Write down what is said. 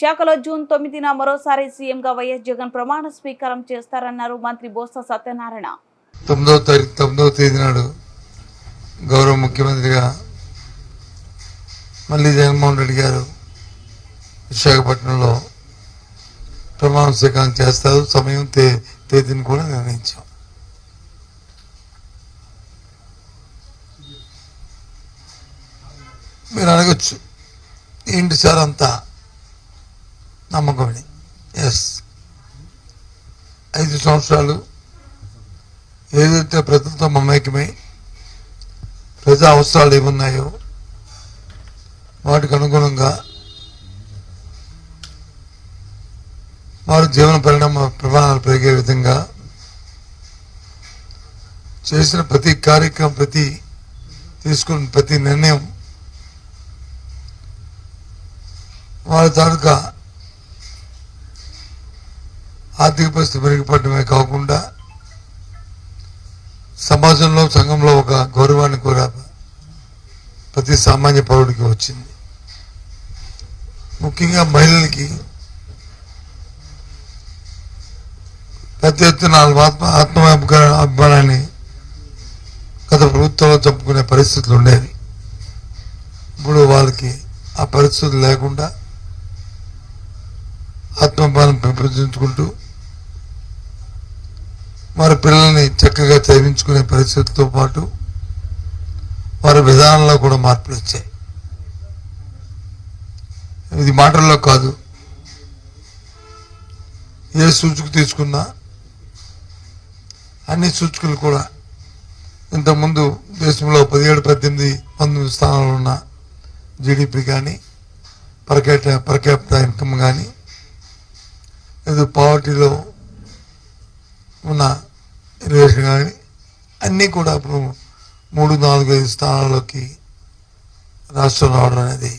విశాఖలో జూన్ తొమ్మిదిన మరోసారి సీఎంగా వైఎస్ జగన్ ప్రమాణ స్వీకారం చేస్తారన్నారు మంత్రి బోత్స సత్యనారాయణ. తొమ్మిదవ తారీఖు తొమ్మిదవ తేదీ నాడు గౌరవ ముఖ్యమంత్రిగా మళ్ళీ జగన్మోహన్ రెడ్డి గారు విశాఖపట్నంలో ప్రమాణ స్వీకారం చేస్తారు. సమయం తే తేదీని కూడా నిర్ణయించాం. మీరు అడగచ్చు. ఏంటి సార్ అంతా? నమ్మకమని ఎస్ ఐదు సంవత్సరాలు ఏదైతే ప్రజలతో మమేకమై ప్రజా అవసరాలు ఏమున్నాయో వాటికి అనుగుణంగా వారి జీవన పరిణామ ప్రమాణాలు పెరిగే విధంగా చేసిన ప్రతి కార్యక్రమం ప్రతి తీసుకున్న ప్రతి నిర్ణయం వారి తాలూకా ఆర్థిక పరిస్థితి మెరుగుపడమే కాకుండా సమాజంలో సంఘంలో ఒక గౌరవాన్ని కూడా ప్రతి సామాన్య పౌరుడికి వచ్చింది. ముఖ్యంగా మహిళలకి పెద్ద ఎత్తున ఆత్మ ఆత్మ అభిమానాన్ని గత ప్రభుత్వంలో చెప్పుకునే పరిస్థితులు ఉండేవి. ఇప్పుడు వాళ్ళకి ఆ పరిస్థితులు లేకుండా ఆత్మభావం పెంపొందించుకుంటూ వారి పిల్లల్ని చక్కగా చదివించుకునే పరిస్థితితో పాటు వారి విధానంలో కూడా మార్పులు వచ్చాయి. ఇది మాటల్లో కాదు. ఏ సూచిక తీసుకున్నా అన్ని సూచికలు కూడా ఇంతకుముందు దేశంలో పదిహేడు పద్దెనిమిది పంతొమ్మిది స్థానాలు ఉన్న జీడిపి కానీ పర్కేట పర్కేప్త ఇన్కమ్ కానీ లేదు పావర్టీలో ఉన్న రిలేషన్ కానీ అన్నీ కూడా ఇప్పుడు మూడు నాలుగు ఐదు స్థానాల్లోకి రాష్ట్రం రావడం అనేది